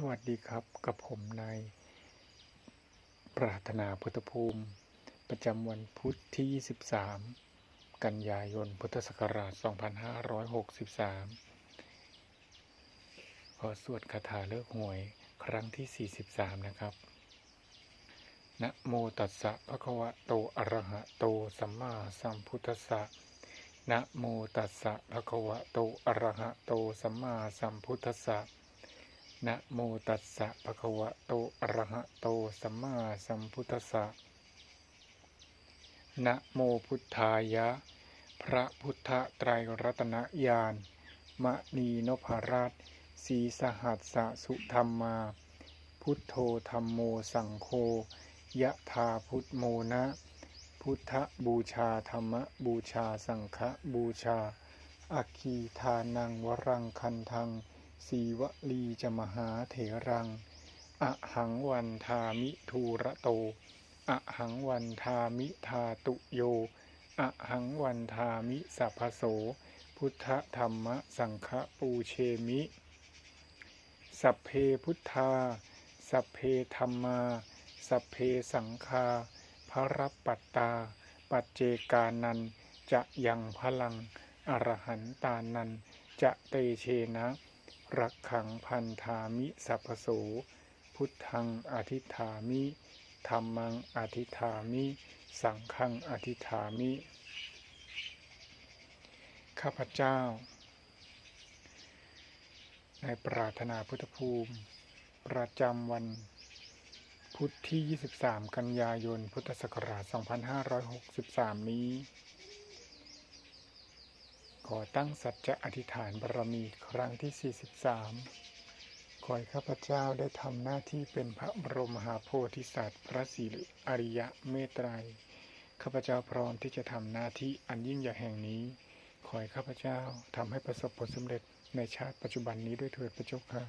สวัสดีครับกับผมนายปรารถนาพุทธภูมิ ประจำวันพุทธที่ 23 กันยายน พุทธศักราช 2563 ขอสวดคาถาเลิกหวยครั้งที่ 43 นะครับ นะโมตัสสะภะคะวะโต อะระหะโต สัมมาสัมพุทธัสสะนะโมตัสสะภะคะวะโต อะระหะโต สัมมาสัมพุทธัสสะ นะโมตัสสะภะคะวะโตอะระหะโตสัมมาสัมพุทธัสสะนะโมพุทธายะ พระพุทธไตรรัตนญาณมณีนพรัตน์ศรีสหัสสะสุธรรมา พุทโธธรรมโมสังโฆยะธาพุทโมนะ พุทธบูชาธรรมบูชาสังฆบูชา อคคีทานังวรังคันทัง สีวลีจมหาเถรัง อะหังวันทามิทูระโต อะหังวันทามิทาตุโย อะหังวันทามิสัพพโส พุทธธรรมสังฆปูเชมิ สัพเพพุทธา สัพเพธรรมา สัพเพสังฆาพระปัตตา ปัจเจกานัน จะยังพลัง อรหันตานัน จะเตเชนะ รักขังพันธามิสัพโส พุทธังอธิฐามิธรรมังอธิฐามิ สังฆังอธิฐามิ ข้าพเจ้า ในปรารถนาพุทธภูมิ ประจำวัน พุทธที่ 23 กันยายน พุทธศักราช 2563 นี้ ขอตั้งสัจจะอธิษฐานบารมีครั้งที่ 43 ขอให้ข้าพเจ้าได้ทำหน้าที่เป็นพระบรมมหาโพธิสัตว์ พระศรีอริยะเมตไตรยข้าพเจ้าพร้อมที่จะทำหน้าที่อันยิ่งใหญ่แห่งนี้ ขอให้ข้าพเจ้าทำให้ประสบผลสำเร็จในชาติปัจจุบันนี้ด้วยเถิดพระเจ้าค่ะ